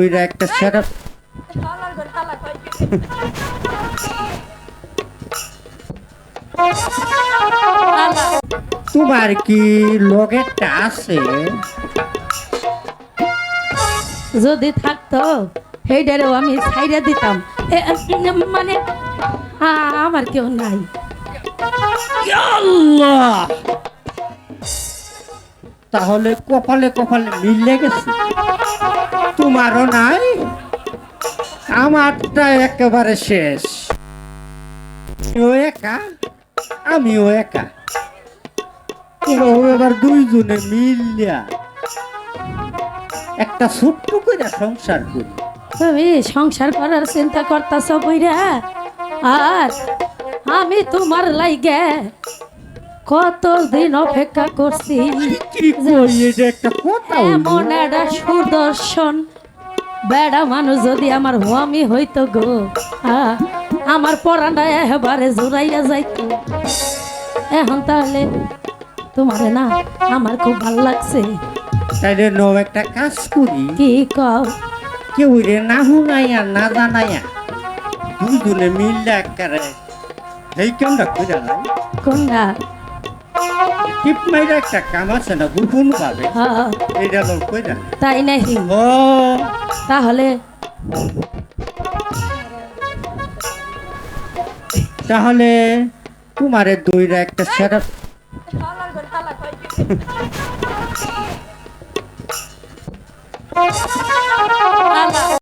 ওইরা একটা সেট তোমার কি লগেরটা আছে? যদি থাকতো সেইটারেও আমি ছাইড়া দিতাম। মানে আমার কেউ নাই। তাহলে কপালে কপালে মিলে গেছে তোমারও নাই? আমারটা একেবারে শেষ। ও একা? আমিও একা। এবার দুইজনে মিলিয়া একটা ছোট্ট করে সংসার করি। তুমি সংসার করার চিন্তা করতেছ বইরা? আর আমি তোমার লাইগে কতদিন অপেক্ষা করছি? এমন একটা সুদর্শন। বেড়া মানুষ যদি আমার হমি হইতো গো আমার পরাটা এবারে জোরাইয়া যাইতো। এখন তাহলে তোমারে না আমার খুব ভালো লাগছে। তাইলে নো একটা কাজ করি। কি কও? কেউ রে না হুনাইয়া না জানাইয়া দুজনে মিললে একেবারে এই কেমন কোনটা? টিপ মাইরা একটা কাম আছে না গোপন হ্যাঁ, এইটা লোক কইরা তাই নাকি ও। তাহলে? তাহলে তোমারে দইরা একটা সেটা